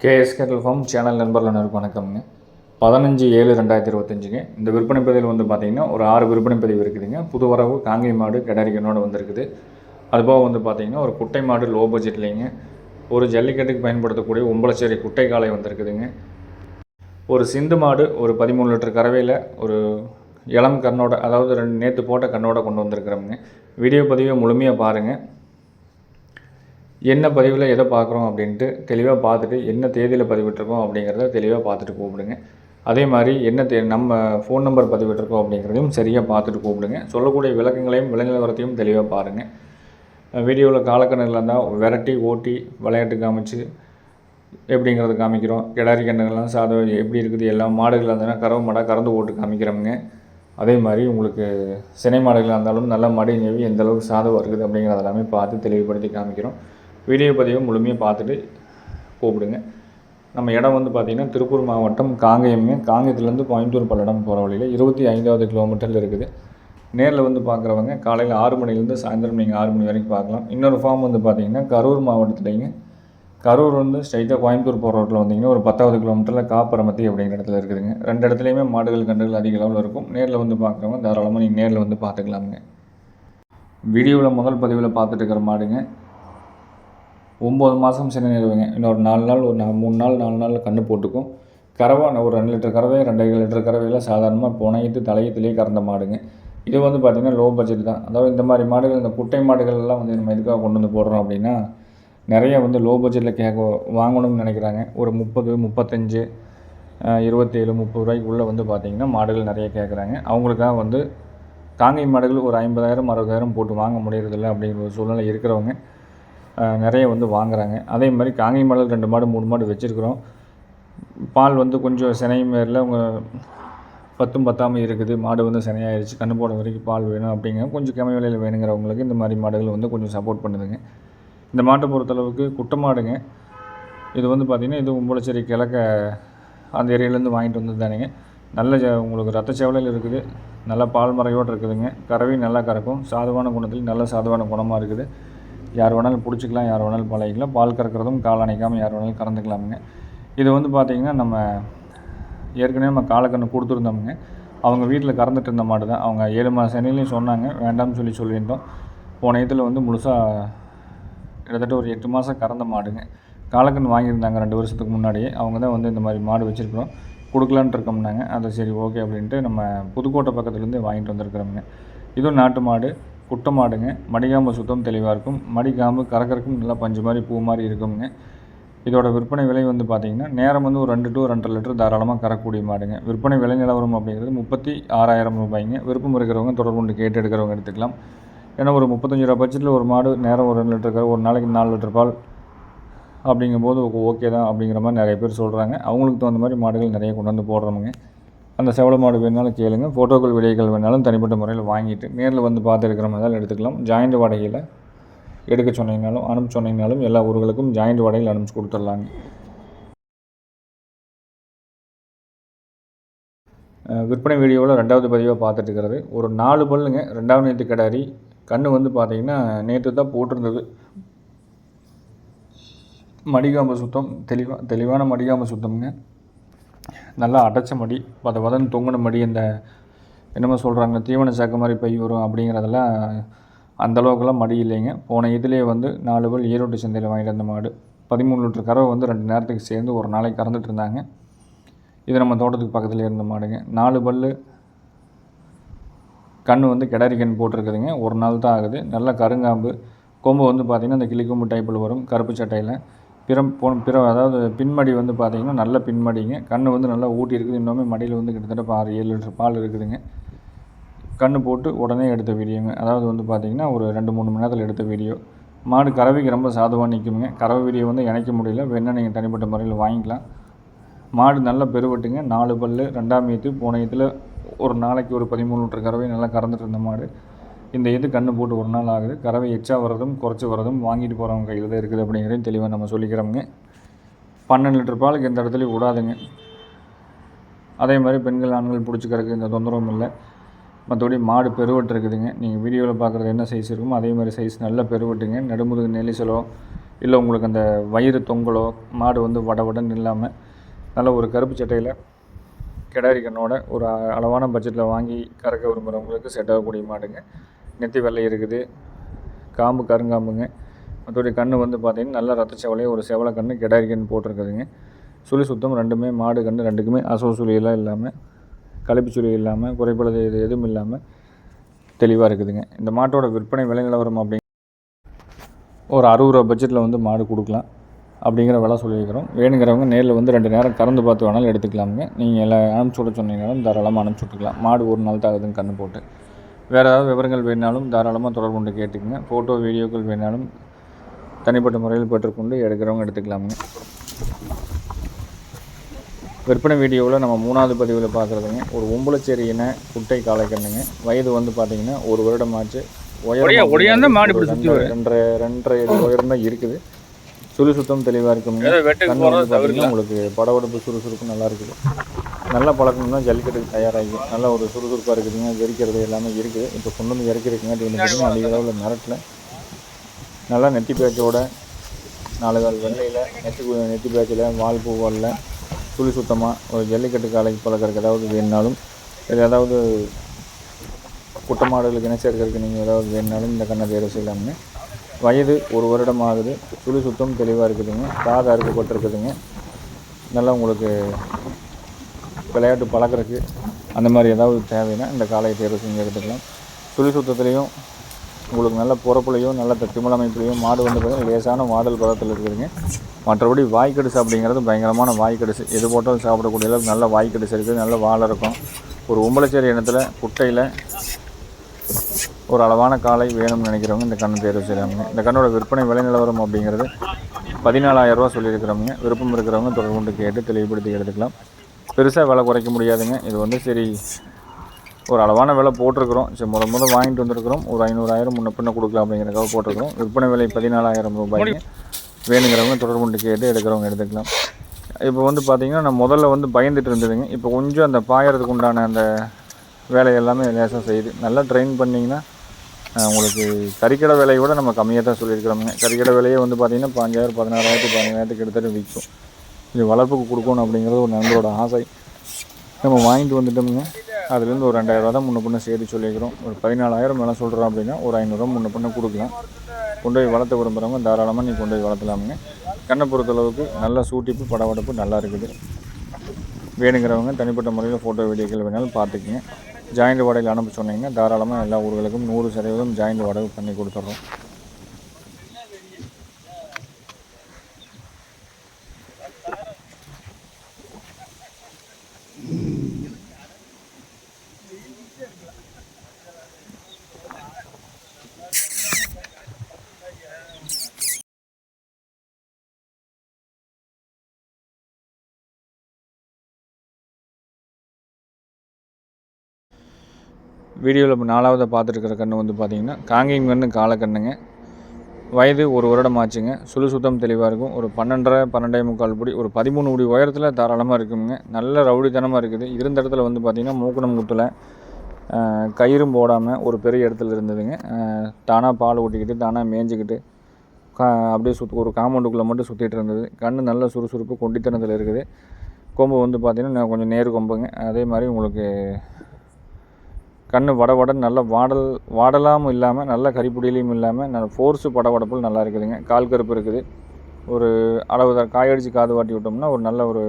KS கேட்டல் form channel நண்பர்கள் அனைவருக்கும் வணக்கம்ங்க. பதினஞ்சு ஏழு ரெண்டாயிரத்தி இருபத்தஞ்சுங்க. இந்த விற்பனை பதிவில் வந்து பார்த்தீங்கன்னா ஒரு ஆறு விற்பனை பதிவு இருக்குதுங்க. புது வரவு காங்கை மாடு கிடாரிக்கனோட வந்திருக்குது. அதுபோக வந்து பார்த்தீங்கன்னா ஒரு குட்டை மாடு லோ பட்ஜெட்லேங்க ஒரு ஜல்லிக்கட்டுக்கு பயன்படுத்தக்கூடிய ஒம்பளச்சேரி குட்டை காளை வந்திருக்குதுங்க. ஒரு சிந்து மாடு ஒரு பதிமூணு லிட்டர் கறவையில் ஒரு இளம் கண்ணோட அதாவது ரெண்டு நேற்று போட்ட கண்ணோட கொண்டு வந்திருக்கிறோம்ங்க. வீடியோ பதிவை முழுமையாக பாருங்கள் என்ன பதிவில் எதை பார்க்குறோம் அப்படின்ட்டு தெளிவாக பார்த்துட்டு என்ன தேதியில் பதிவிட்டிருக்கோம் அப்படிங்கிறத தெளிவாக பார்த்துட்டு கூப்பிடுங்க. அதே மாதிரி என்ன தே நம்ம ஃபோன் நம்பர் பதிவிட்டிருக்கோம் அப்படிங்கிறதையும் சரியாக பார்த்துட்டு கூப்பிடுங்க. சொல்லக்கூடிய விளக்கங்களையும் விளைநிலவரத்தையும் தெளிவாக பாருங்கள் வீடியோவில் காலக்கணக்கில் இருந்தால் விரட்டி ஓட்டி விளையாட்டு காமிச்சு எப்படிங்கிறத காமிக்கிறோம். கிடாரி கண்ணுகள்லாம் சாதம் எப்படி இருக்குது எல்லாம் மாடுகள் இருந்ததுன்னா கறவை மாடாக கறந்து ஓட்டு காமிக்கிறோமுங்க. அதே மாதிரி உங்களுக்கு சினை மாடுகளாக இருந்தாலும் நல்ல மடி நெவி எந்த அளவுக்கு சாதம் இருக்குது அப்படிங்கிறத எல்லாமே பார்த்து தெளிவுபடுத்தி காமிக்கிறோம். வீடியோ பதிவை முழுமையாக பார்த்துட்டு கூப்பிடுங்க. நம்ம இடம் வந்து பார்த்திங்கன்னா திருப்பூர் மாவட்டம் காங்கேயம்ங்க. காங்கேயத்துலேருந்து கோயம்புத்தூர் பல்லடம் போகிற வழியில் இருபத்தி ஐந்தாவது கிலோமீட்டரில் இருக்குது. நேரில் வந்து பார்க்குறவங்க காலையில் ஆறு மணிலேருந்து சாயந்தரம் நீங்கள் ஆறு மணி வரைக்கும் பார்க்கலாம். இன்னொரு ஃபார்ம் வந்து பார்த்திங்கன்னா கரூர் மாவட்டத்துலேங்க. கரூர் வந்து ஸ்ட்ரைட்டாக கோயம்புத்தூர் போகிற ரோட்டில் வந்தீங்கன்னா ஒரு பத்தாவது கிலோமீட்டரில் காப்பரமத்தி அப்படிங்கிற இடத்துல இருக்குதுங்க. ரெண்டு இடத்துலையுமே மாடுகள் கன்றுகள் அதிக அளவில் இருக்கும். நேரில் வந்து பார்க்குறவங்க தாராளமாக நீங்கள் நேரில் வந்து பார்த்துக்கலாமுங்க. வீடியோவில் முதல் பதிவில் பார்த்துட்டு இருக்கிற மாடுங்க. ஒம்பது மாதம் சின்ன நிறுவுங்க இன்னொரு நாலு நாள் ஒரு நா- மூணு நாள் நாலு நாள் கன்று போட்டுக்கும். கறவை ஒரு ரெண்டு லிட்டர் கறவை ரெண்டரை லிட்டர் கறவையில் சாதாரணமாக புனையத்து தலையத்துலேயே கறந்த மாடுங்க. இது வந்து பார்த்திங்கன்னா லோ பட்ஜெட் தான். அதாவது இந்த மாதிரி மாடுகள் இந்த குட்டை மாடுகள் எல்லாம் வந்து நம்ம எதுக்காக கொண்டு வந்து போடுறோம் அப்படின்னா நிறைய வந்து லோ பட்ஜெட்டில் கேட்க வாங்கணும்னு நினைக்கிறாங்க. ஒரு முப்பது முப்பத்தஞ்சு இருபத்தேழு முப்பது ரூபாய்க்குள்ளே வந்து பார்த்திங்கன்னா மாடுகள் நிறைய கேட்குறாங்க அவங்களுக்காக வந்து காங்கை மாடுகள் ஒரு ஐம்பதாயிரம் அறுபதாயிரம் போட்டு வாங்க முடியறதில்ல அப்படிங்கிற ஒரு சூழ்நிலை இருக்கிறவங்க நிறைய வந்து வாங்குறாங்க. அதே மாதிரி காங்கை மாடுகள் ரெண்டு மாடு மூணு மாடு வச்சுருக்குறோம். பால் வந்து கொஞ்சம் சினை மாரில் அவங்க பத்தும் பத்தாமல் இருக்குது. மாடு வந்து சினையாயிருச்சு. கண்ணு போட வரைக்கும் பால் வேணும் அப்படிங்க. கொஞ்சம் கம்மி விலையில் வேணுங்கிறவங்களுக்கு இந்த மாதிரி மாடுகள் வந்து கொஞ்சம் சப்போர்ட் பண்ணுதுங்க. இந்த மாட்டை பொறுத்தளவுக்கு குட்டை மாடுங்க. இது வந்து பார்த்திங்கன்னா இது உம்பளச்சேரி கிழக்க அந்த ஏரியாலேருந்து வாங்கிட்டு வந்து தானுங்க. நல்ல ஜ- உங்களுக்கு ரத்த சேவலையில் இருக்குது. நல்ல பால் மறையோடு இருக்குதுங்க. கறவையும் நல்லா கறக்கும். சாதுவான குணத்தில் நல்ல சாதுவான குணமாக இருக்குது. யார் வேணாலும் பிடிச்சிக்கலாம் யார் வேணாலும் பழகிக்கலாம். பால் கறக்கிறதும் கால் அணைக்காமல் யார் வேணாலும் கறந்துக்கலாமுங்க. இது வந்து பார்த்திங்கன்னா நம்ம ஏற்கனவே நம்ம காலக்கண்ணு கொடுத்துருந்தோமுங்க. அவங்க வீட்டில் கறந்துட்டு இருந்த மாடு தான். அவங்க ஏழு மாத சென்னையிலையும் சொன்னாங்க. வேண்டாம்னு சொல்லி சொல்லியிருந்தோம். போன இதில் வந்து முழுசாக கிட்டத்தட்ட ஒரு எட்டு மாதம் கறந்த மாடுங்க. காலக்கண் வாங்கியிருந்தாங்க ரெண்டு வருஷத்துக்கு முன்னாடியே. அவங்க தான் வந்து இந்த மாதிரி மாடு வச்சுருக்குறோம். கொடுக்கலான்ட்டு இருக்கோம்னாங்க. அதை சரி ஓகே அப்படின்ட்டு நம்ம புதுக்கோட்டை பக்கத்துலேருந்து வாங்கிட்டு வந்திருக்கிறோமுங்க. இதுவும் நாட்டு மாடு. குட்டை மாடுங்க மடிகாம்பு சுத்தம் தெளிவாக இருக்கும். மடிகாம்பு கறக்கறக்கும் நல்லா பஞ்சு மாதிரி பூ மாதிரி இருக்குங்க இதோட விற்பனை விலை வந்து பார்த்திங்கன்னா நேரம் வந்து ஒரு ரெண்டு டு ரெண்டரை லிட்டர் தாராளமாக கறக்கூடிய மாடுங்க. விற்பனை விலை நிலவரம் அப்படிங்கிறது முப்பத்தி ஆறாயிரம் ரூபாய்ங்க. விருப்பம் இருக்கிறவங்க தொடர்பு கொண்டு கேட்டு எடுக்கிறவங்க எடுத்துக்கலாம். ஏன்னா ஒரு முப்பத்தஞ்சு ரூபா பட்ஜெட்டில் ஒரு மாடு நேரம் ஒரு ரெண்டு லிட்டர் ஒரு நாளைக்கு நாலு லிட்டர் பால் அப்படிங்கும்போது ஓகே தான் அப்படிங்கிற மாதிரி நிறைய பேர் சொல்கிறாங்க அவங்களுக்கு தகுந்த மாதிரி மாடுகள் நிறைய கொண்டு வந்து போடுறோமுங்க. அந்த செவல மாடு வேணாலும் கேளுங்க. ஃபோட்டோக்கள் வீடியோக்கள் வேணாலும் தனிப்பட்ட முறையில் வாங்கிட்டு நேரில் வந்து பார்த்து எடுக்கிற மாதிரி தான் எடுத்துக்கலாம். ஜாயிண்ட் வாடகையில் எடுக்க சொன்னீங்கனாலும் அனுப்பிச்சு சொன்னீங்கனாலும் எல்லா ஊர்களுக்கும் ஜாயிண்ட் வாடகையில் அனுப்பிச்சு கொடுத்துட்லாங்க. விற்பனை வீடியோவில் ரெண்டாவது பதிவாக பார்த்துட்டு இருக்கிறது ஒரு நாலு பல்லுங்க ரெண்டாவது நேற்று கிடாரி கண்ணு வந்து பார்த்தீங்கன்னா நேற்று தான் போட்டிருந்தது. மடிகாம்பு சுத்தம் தெளிவாக தெளிவான மடிகாம்பு சுத்தம்ங்க. நல்லா அடைச்ச மடி பத பதன் தொங்கின மடி இந்த என்னமோ சொல்கிறாங்க தீவன சாக்கு மாதிரி பை வரும் அப்படிங்கிறதெல்லாம் அந்தளவுக்குலாம் மடி இல்லைங்க. போன இதுலேயே வந்து நாலு பல் ஈரோட்டு சந்தையில் வாங்கிட்டு வந்த மாடு. பதிமூணு லிட்டர் கறவை வந்து ரெண்டு நேரத்துக்கு சேர்ந்து ஒரு நாளைக்கு கறந்துட்டு இருந்தாங்க. இது நம்ம தோட்டத்துக்கு பக்கத்தில் இருந்த மாடுங்க. நாலு பல்லு கண் வந்து கிடாரி கண் போட்டிருக்குதுங்க. ஒரு நாள் தான் ஆகுது. நல்லா கருங்காம்பு. கொம்பு வந்து பார்த்திங்கன்னா அந்த கிளிக்கொம்பு டைப்பில் வரும். கருப்பு சட்டையில். பிற போ பிற அதாவது பின்மடி வந்து பார்த்திங்கன்னா நல்ல பின்மடிங்க. கண் வந்து நல்லா ஊட்டி இருக்குது. இன்னுமே மடியில் வந்து கிட்டத்தட்ட ஆறு ஏழு லிட்டர் பால் இருக்குதுங்க. கண் போட்டு உடனே எடுத்த வீடியோங்க. அதாவது வந்து பார்த்திங்கன்னா ஒரு ரெண்டு மூணு மணி நேரத்தில் எடுத்த வீடியோ. மாடு கறவைக்கு ரொம்ப சாதுவாக நிற்குங்க கறவை வீடியோ வந்து இணைக்க முடியல. வேணால் நீங்கள் தனிப்பட்ட முறையில் வாங்கிக்கலாம். மாடு நல்லா பெருவட்டுங்க. நாலு பல் ரெண்டாம் ஈத்து போன ஈத்தில் ஒரு நாளைக்கு ஒரு பதிமூணு லிட்டர் கறவை நல்லா கறந்துட்டு இருந்த மாடு. இந்த இது கண்ணு போட்டு ஒரு நாள் ஆகுது. கறவை எச்சா வர்றதும் குறைச்சி வர்றதும் வாங்கிட்டு போகிறவங்க கையில் தான் இருக்குது அப்படிங்கிறதையும் தெளிவாக நம்ம சொல்லிக்கிறோமுங்க. பன்னெண்டு லிட்டர் பாலுக்கு எந்த இடத்துலையும் விடாதுங்க. அதே மாதிரி பெண்கள் ஆண்கள் பிடிச்சிக்கிறதுக்கு எந்த தொந்தரவும் இல்லை. மற்றபடி மாடு பெருவட்டு இருக்குதுங்க. நீங்கள் வீடியோவில் பார்க்குறது என்ன சைஸ் இருக்குமோ அதே மாதிரி சைஸ் நல்ல பெருவட்டுங்க. நடுமுதுகு நெலிசலோ இல்லை உங்களுக்கு அந்த வயிறு தொங்கலோ மாடு வந்து வட வடன்னு இல்லாமல் நல்ல ஒரு கருப்பு சட்டையில் கிடாரி கண்ணோட ஒரு அளவான பட்ஜெட்டில் வாங்கி கறக்க விரும்புகிறவங்களுக்கு செட் ஆகக்கூடிய மாடுங்க. நெத்தி வெள்ளை இருக்குது. காம்பு கருங்காம்புங்க. மற்றபடி கன்று வந்து பார்த்திங்கன்னா நல்ல ரத்த செவலையே ஒரு செவலை கன்று கிடாரி கன்று போட்டிருக்குதுங்க. சுழி சுத்தம் ரெண்டுமே மாடு கன்று ரெண்டுக்குமே அசோ சுழியெல்லாம் இல்லாமல் கழிப்பு சுழி இல்லாமல் குறைபாடு இது எதுவும் இல்லாமல் தெளிவாக இருக்குதுங்க. இந்த மாட்டோட விற்பனை விலை நிலவரம் அப்படிங்க ஒரு அறுபது ரூபா பட்ஜெட்டில் வந்து மாடு கொடுக்கலாம் அப்படிங்கிற விலை சொல்லியிருக்கிறோம். வேணுங்கிறவங்க நேரில் வந்து ரெண்டு நேரம் கறந்து பார்த்து வேணாலும் எடுத்துக்கலாமுங்க. நீங்கள் எல்லாம் அனுப்பிச்சி விட சொன்னீங்கனாலும் தாராளமாக அனுப்பிச்சி விட்டுக்கலாம். மாடு ஒரு நாள் தாகுதுன்னு கன்று போட்டு. வேறு ஏதாவது விவரங்கள் வேணாலும் தாராளமாக தொடர்பு கொண்டு கேட்டுக்கங்க. ஃபோட்டோ வீடியோக்கள் வேணாலும் தனிப்பட்ட முறையில் பெற்றுக்கொண்டு எடுக்கிறவங்க எடுத்துக்கலாமுங்க. விற்பனை வீடியோவில் நம்ம மூணாவது பதிவில் பார்க்குறதுங்க. ஒரு ஒம்பளச்சேரி இன குட்டை காளைக்கண்ணுங்க. வயது வந்து பார்த்தீங்கன்னா ஒரு வருடம் ஆச்சு ஒடியா- ஒடியாந்தா மாடு ரெண்டரை ரெண்டரை உயரம் தான் இருக்குது. சுழி சுத்தம் தெளிவாக இருக்குங்க போகிறத வந்து பார்த்தீங்கன்னா உங்களுக்கு படவடப்பு சுறுசுறுப்பு நல்லா இருக்குது. நல்ல பழக்கம் தான் ஜல்லிக்கட்டுக்கு தயாராகி நல்ல ஒரு சுறுசுறுப்பாக இருக்குதுங்க வெறிக்கிறது எல்லாமே இருக்குது. இப்போ கொண்டு வந்து இறக்கிறதுங்காட்டி வந்து பார்த்தீங்கன்னா அதிக அளவில் மிரட்டில். நல்லா நெத்தி பேச்சோட நாலு கால் வெள்ளையில் நெத்தி நெத்தி பேச்சில் வால் பூவாலில் துளி சுத்தமாக ஒரு ஜல்லிக்கட்டு காலைக்கு பழக்கிறதுக்கு ஏதாவது வேணுனாலும் இது ஏதாவது குட்டமாடுகளுக்கு இணை சேர்க்கறதுக்கு நீங்கள் ஏதாவது வேணுனாலும் இந்த கண்ணை தேர்வு செய்யலாமுங்க. வயது ஒரு வருடம் ஆகுது துளி சுத்தம் தெளிவாக இருக்குதுங்க காது அறுக்கப்பட்டிருக்குதுங்க. நல்லா உங்களுக்கு விளையாட்டு பழக்கறதுக்கு அந்த மாதிரி ஏதாவது தேவைன்னா இந்த காளையை தேர்வு செஞ்சு எடுத்துக்கலாம். சுழி சுத்தத்துலேயும் உங்களுக்கு நல்ல பொறப்புலையும் நல்ல திமிழ் அமைப்புலையும் மாடு வந்து பார்த்தீங்கன்னா லேசான மாடல் பதத்தில் இருக்குதுங்க. மற்றபடி வாய்க்கடிசு அப்படிங்கிறது பயங்கரமான வாய்க்கடிசு எது போட்டாலும் சாப்பிடக்கூடிய அளவுக்கு நல்ல வாய்க்கடிசு இருக்குது நல்ல வாழை இருக்கும். ஒரு உம்பளச்சேரி இனத்தில் குட்டையில் ஒரு அளவான காலை வேணும்னு நினைக்கிறவங்க இந்த கண்ணை தேர்வு செய்கிறாங்க இந்த கண்ணோட விற்பனை விலை நிலவரம் அப்படிங்கிறது பதினாலாயிரரூவா சொல்லியிருக்கிறவங்க விருப்பம் இருக்கிறவங்க தொடர்பு கொண்டு கேட்டு தெளிவுபடுத்தி எடுத்துக்கலாம். பெருசாக விலை குறைக்க முடியாதுங்க. இது வந்து சரி ஒரு அளவான விலை போட்டிருக்கிறோம். சரி முத முத வாங்கிட்டு வந்திருக்கிறோம். ஒரு ஐநூறாயிரம் முன்ன பின்ன கொடுக்கலாம் அப்படிங்கிறதுக்காக போட்டிருக்கிறோம். விற்பனை விலை பதினாலாயிரம் ரூபாய்க்கு வேணுங்கிறவங்க தொடர்பு கொண்டு கேட்டு எடுக்கிறவங்க எடுத்துக்கலாம். இப்போ வந்து பார்த்திங்கன்னா நான் முதல்ல வந்து பயந்துட்டு இருந்ததுங்க. இப்போ கொஞ்சம் அந்த பாயறதுக்கு உண்டான அந்த வேலை எல்லாமே லேசாக செய்யுது. நல்லா ட்ரெயின் பண்ணிங்கன்னா உங்களுக்கு கறிக்கடை விலையை விட நம்ம கம்மியாக தான் சொல்லியிருக்கிறோமுங்க. கறிக்கடை விலையே வந்து பார்த்திங்கன்னா பாஞ்சாயிரம் பதினாறாயிரத்து பதினேழாயிரத்துக்கு கிட்டத்தட்ட விற்கும் இது வளர்ப்புக்கு கொடுக்கணும் அப்படிங்கிறது ஒரு நண்பரோட ஆசை. நம்ம வாங்கிட்டு வந்துட்டோம்ங்க. அதுலேருந்து ஒரு ரெண்டாயிரம் ரூபா தான் முன்ன பின்ன சேர்த்து சொல்லியிருக்கிறோம். ஒரு பதினாலாயிரம் மேலே சொல்கிறோம் அப்படின்னா ஒரு ஐநூறுரூவா முன்ன பின்ன கொடுக்கலாம். கொண்டு போய் வளர்த்த விரும்புகிறவங்க தாராளமாக நீ கொண்டு போய் வளர்த்தலாமுங்க. கண்ணை பொறுத்தளவுக்கு நல்ல சூட்டிப்பு படவடப்பு நல்லா இருக்குது. வேணுங்கிறவங்க தனிப்பட்ட முறையில் ஃபோட்டோ வீடியோக்கள் வேணாலும் பார்த்துக்குங்க. ஜாயிண்ட் வாடகையில் அனுப்ப சொன்னீங்கன்னா தாராளமாக எல்லா ஊர்களுக்கும் நூறு சதவீதம் ஜாயிண்ட் வாடகை பண்ணி கொடுத்துட்றோம் வீடியோவில் இப்போ நாலாவது பார்த்துருக்கிற கன்று வந்து பார்த்தீங்கன்னா காங்கேயம் கன்று காலக்கண்ணுங்க வயது ஒரு வருடம் ஆச்சுங்க. சுழு சுத்தம் தெளிவாக இருக்கும். ஒரு பன்னெண்டரை பன்னெண்டே முக்கால் படி ஒரு பதிமூணு முடி உயரத்தில் தாராளமாக இருக்குங்க. நல்ல ரவுடித்தனமாக இருக்குது. இருந்த இடத்துல வந்து பார்த்திங்கன்னா மூக்கணம் குத்தில் கயிறும் போடாமல் ஒரு பெரிய இடத்துல இருந்ததுங்க. தானாக பால் ஊட்டிக்கிட்டு தானாக மேய்ஞ்சிக்கிட்டு கா அப்படியே சுற்று ஒரு காம்பவுண்டுக்குள்ளே மட்டும் சுற்றிட்டு இருந்தது. கண் நல்ல சுறுசுறுப்பு கொண்டித்தனத்தில் இருக்குது. கொம்பு வந்து பார்த்திங்கன்னா கொஞ்சம் நேர் கொம்புங்க. அதே மாதிரி உங்களுக்கு கண் வட நல்ல வாடல் வாடலாமும் இல்லாமல் நல்ல கறிப்புடியிலையும் இல்லாமல் நல்ல ஃபோர்ஸு படபடப்புல நல்லா இருக்குதுங்க. கால் கருப்பு இருக்குது. ஒரு அளவு தர காயடிச்சு காது வாட்டி விட்டோம்னா ஒரு நல்ல ஒரு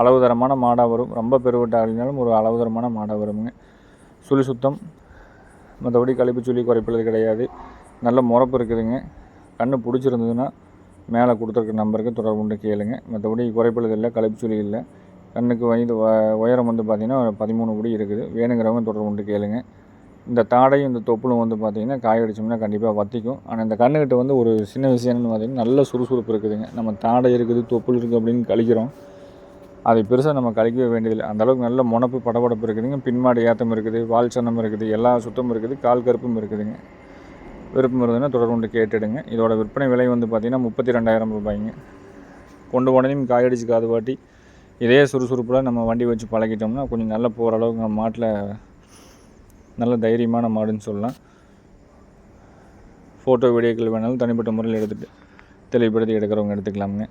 அளவு தரமான மாடாக வரும். ரொம்ப பெருவிட்டாலும் ஒரு அளவு தரமான மாடாக வருங்க. சுழி சுத்தம். மற்றபடி கழிப்பு சுழி குறைப்பது கிடையாது. நல்ல முறப்பு இருக்குதுங்க. கண்ணு பிடிச்சிருந்ததுன்னா மேலே கொடுத்துருக்க நம்பருக்கு தொடர்பு கொண்டு கேளுங்க. மற்றபடி குறைப்பது இல்லை கழிப்பு சுழி இல்லை. கண்ணுக்கு வயது வ- உயரம் வந்து பார்த்திங்கன்னா பதிமூணு படி இருக்குது. வேணுங்கிறவங்க தொடர்பு கொண்டு கேளுங்க. இந்த தாடையும் இந்த தொப்புளும் வந்து பார்த்திங்கன்னா காய அடிச்சோம்னா கண்டிப்பாக வத்திக்கும். ஆனால் இந்த கண்ணுக்கிட்ட வந்து ஒரு சின்ன விஷயம் என்னன்னு பார்த்தீங்கன்னா நல்ல சுறுசுறுப்பு இருக்குதுங்க. நம்ம தாடை இருக்குது தொப்புள் இருக்குது அப்படின்னு கழிக்கிறோம். அதை பெருசாக நம்ம கழிக்கவே வேண்டியதில்லை. அந்த அளவுக்கு நல்ல முனப்பு படபடப்பு இருக்குதுங்க. பின்மாடு ஏத்தம் இருக்குது வால் சன்னம் இருக்குது எல்லா சுத்தமும் இருக்குது கால் கருப்பும் இருக்குதுங்க. விருப்பம் இருந்ததுன்னா தொடர்பு கொண்டு கேட்டுடுங்க. இதோட விற்பனை விலை வந்து பார்த்திங்கன்னா முப்பத்தி ரெண்டாயிரம் ரூபாய்ங்க. கொண்டு போனதையும் காயடிச்சு காது வாட்டி இதே சுறுசுறுப்பில் நம்ம வண்டி வச்சு பழகிட்டோம்னா கொஞ்சம் நல்லா போகிற அளவுக்கு நம்ம மாட்டில் நல்ல தைரியமான மாடுன்னு சொல்லலாம். ஃபோட்டோ வீடியோக்கள் வேணாலும் தனிப்பட்ட முறையில் எடுத்துகிட்டு தெளிவுபடுத்தி எடுக்கிறவங்க எடுத்துக்கலாமுங்க.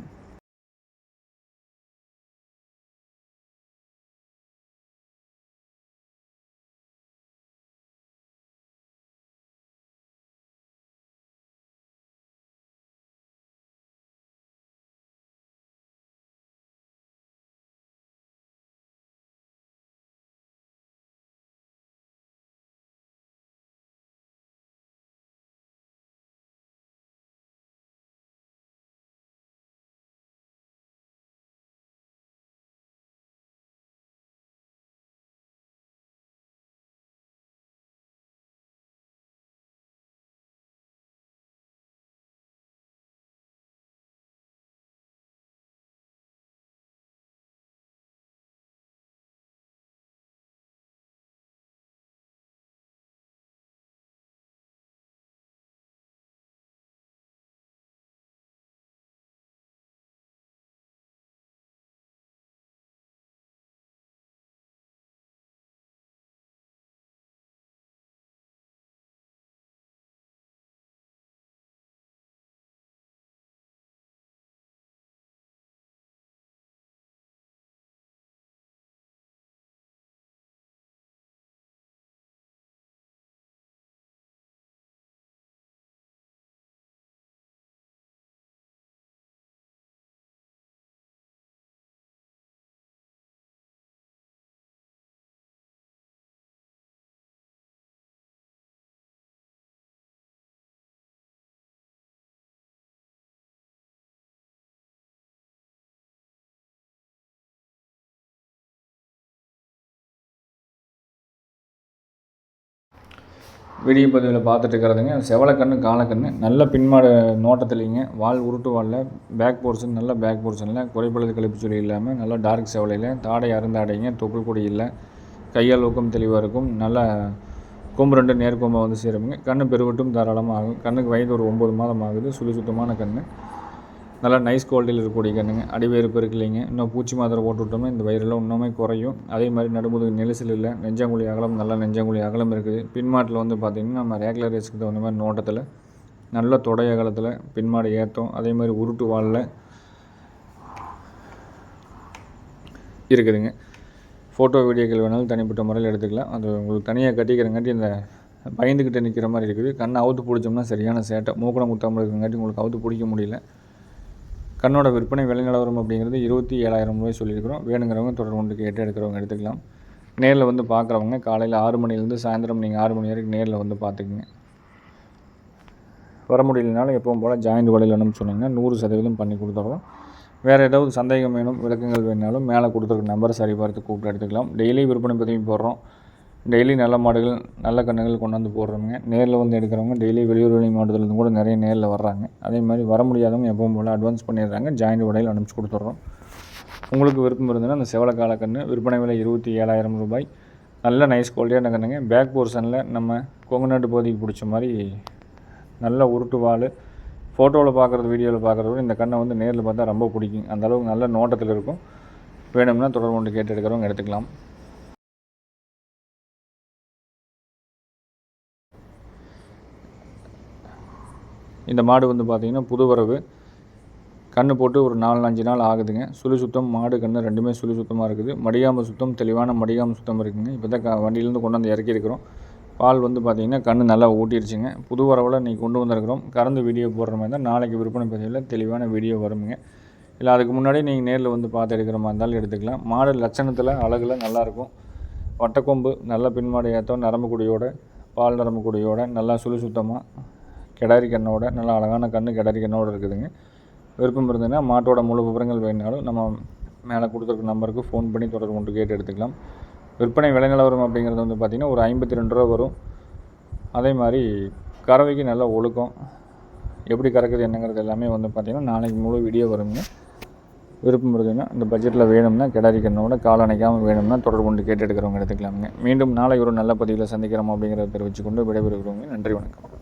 வீடியோ பதிவில் பார்த்துட்டு இருக்கிறதுங்க. செவலக்கண்ணு காலக்கண்ணு நல்ல பின்மாடு நோட்டத்துலேங்க. வால் உருட்டு வாலில். பேக் போர்ஷன் நல்ல பேக் போர்ஷனில் குறைப்பழுது கழிப்பு சொல்லி இல்லாமல் நல்லா டார்க் செவலையில். தாடை அருந்தாடைங்க. தொப்புள் கொடி இல்லை. கையால் ஊக்கம் தெளிவாக இருக்கும். நல்ல கொம்பு ரெண்டு நேர்கொம்பை வந்து சேருங்க கண்ணு பெருவட்டும் தாராளமாக ஆகும். கண்ணுக்கு வயது ஒரு ஒம்பது மாதம் ஆகுது. சுழி சுத்தமான கண்ணு. நல்லா நைஸ் குவாலிட்டியில் இருக்கக்கூடிய கண்ணுங்க. அடிவேறு பெருக்கலைங்க. இன்னும் பூச்சி மாத்திரை போட்டு விட்டோம்னா இந்த வயிறெல்லாம் இன்னுமே குறையும். அதே மாதிரி நடுமுதுகு நெலிசல் இல்லை. நெஞ்சாங்குழி அகலம் நல்லா நெஞ்சாங்குழி அகலம் இருக்குது. பின்மாட்டில் வந்து பார்த்திங்கன்னா நம்ம ரேகுலர் ரேஸ்க்கு தகுந்த மாதிரி நோட்டத்தில் நல்ல தொடைய அகலத்தில் பின்மாடு ஏற்றம் அதே மாதிரி உருட்டு வாலில் இருக்குதுங்க. ஃபோட்டோ வீடியோக்கள் வேணாலும் தனிப்பட்ட முறையில் எடுத்துக்கலாம். அது உங்களுக்கு தனியாக கட்டிக்கிறங்காட்டி இந்த பயந்துக்கிட்டு நிற்கிற மாதிரி இருக்குது. கண்ணை அவுத்து பிடிச்சோம்னா சரியான சேட்டை. மூக்கணம் குத்தாமல் இருக்கிறங்காட்டி உங்களுக்கு அவுத்து பிடிக்க முடியல. கண்ணோட விற்பனை விலை நிலவரம் அப்படிங்கிறது இருபத்தி ஏழாயிரம் ரூபாய் சொல்லியிருக்கிறோம். வேணுங்கிறவங்க தொடர்பு கொண்டு கேட்டு எடுக்கிறவங்க எடுத்துக்கலாம். நேரில் வந்து பார்க்குறவங்க காலையில் ஆறு மணிலேருந்து சாயந்தரம் நீங்கள் ஆறு மணி வரைக்கும் நேரில் வந்து பார்த்துக்குங்க வர முடியலனாலும் எப்பவும் போல் ஜாயிண்ட் வலையில் வேணும்னு சொன்னீங்கன்னா நூறு சதவீதம் பண்ணி கொடுத்துட்றோம் வேறு ஏதாவது சந்தேகம் வேணும் விளக்கங்கள் வேணுனாலும் மேலே கொடுத்துருக்க நம்பர் சரி பார்த்து கூப்பிட்டு எடுத்துக்கலாம். டெய்லி விற்பனை பதிவு போடுறோம். டெய்லி நல்ல மாடுகள் நல்ல கண்ணுகள் கொண்டாந்து போடுறவங்க நேரில் வந்து எடுக்கிறவங்க டெய்லி வெளியூர் வெளி மாவட்டத்துலேருந்து கூட நிறைய நேரில் வர்றாங்க. அதே மாதிரி வர முடியாதவங்க எப்பவும் போல் அட்வான்ஸ் பண்ணிடுறாங்க. ஜாயிண்ட் உடையில் அனுப்பிச்சி கொடுத்துட்றோம். உங்களுக்கு விருப்பம் இருந்ததுன்னா அந்த செவலக்கால கன்று விற்பனை விலை இருபத்தி ஏழாயிரம் ரூபாய். நல்ல நைஸ் குவாலிட்டியான கண்ணுங்க பேக் போர்ஷனில் நம்ம கொங்குநாட்டு பகுதிக்கு பிடிச்ச மாதிரி நல்ல உருட்டு வாள் ஃபோட்டோவில் பார்க்குறது வீடியோவில் பார்க்குறத விட இந்த கண்ணை வந்து நேரில் பார்த்தா ரொம்ப பிடிக்கும். அந்த அளவுக்கு நல்ல நோட்டத்தில் இருக்கும். வேணும்னா தொடர்பு கொண்டு கேட்டு எடுக்கிறவங்க எடுத்துக்கலாம். இந்த மாடு வந்து பார்த்திங்கன்னா புது வரவு. கன்று போட்டு ஒரு நாலு அஞ்சு நாள் ஆகுதுங்க. சுழி சுத்தம் மாடு கன்று ரெண்டுமே சுழி சுத்தமாக இருக்குது. மடியாமல் சுத்தம் தெளிவான மடியாமல் சுத்தம் இருக்குதுங்க இப்போ தான் க வண்டியிலேருந்து கொண்டாந்து இறக்கியிருக்கிறோம். பால் வந்து பார்த்திங்கன்னா கன்று நல்லா ஊட்டிருச்சுங்க. புது வரவில் இன்றைக்கி கொண்டு வந்திருக்கிறோம். கறந்து வீடியோ போடுற மாதிரி தான் நாளைக்கு விற்பனை பதிவில் தெளிவான வீடியோ வருங்க இல்லை அதுக்கு முன்னாடி நீங்கள் நேரில் வந்து பார்த்து எடுக்கிற மாதிரி இருந்தாலும் எடுத்துக்கலாம். மாடு லட்சணத்தில் அழகில் நல்லாயிருக்கும் வட்டக்கொம்பு நல்ல பின்மாடு ஏற்றம் நரம்பு குடியோட பால் நரம்பு குடியோட நல்லா சுழி சுத்தமாக கிடாரி கண்ணோட நல்லா அழகான கன்று கிடாரி கண்ணோடு இருக்குதுங்க. விருப்பம் இருந்ததுன்னா மாட்டோட முழு விவரங்கள் வேணுனாலும் நம்ம மேலே கொடுத்துருக்க நம்பருக்கு ஃபோன் பண்ணி தொடர்பு கொண்டு கேட்டு எடுத்துக்கலாம். விற்பனை விலை நிலவரம் அப்படிங்கிறது வந்து பார்த்திங்கன்னா ஒரு ஐம்பத்தி ரெண்டு ரூபா வரும். அதே மாதிரி கறவைக்கு நல்ல ஒழுக்கம். எப்படி கறக்குது என்னங்கிறது எல்லாமே வந்து பார்த்திங்கன்னா நாளைக்கு முழு வீடியோ வருங்க. விருப்பம் இருந்ததுன்னா இந்த பட்ஜெட்டில் வேணும்னா கிடாரி கண்ணோட கால் அணைக்காமல் வேணும்னா தொடர்பு கொண்டு கேட்டு எடுக்கிறவங்க எடுத்துக்கலாமுங்க. மீண்டும் நாளை ஒரு நல்ல பதிவில் சந்திக்கிறோம் அப்படிங்கிறத தெரிவித்துக்கொண்டு விடைபெறுகிறவங்க நன்றி வணக்கம்.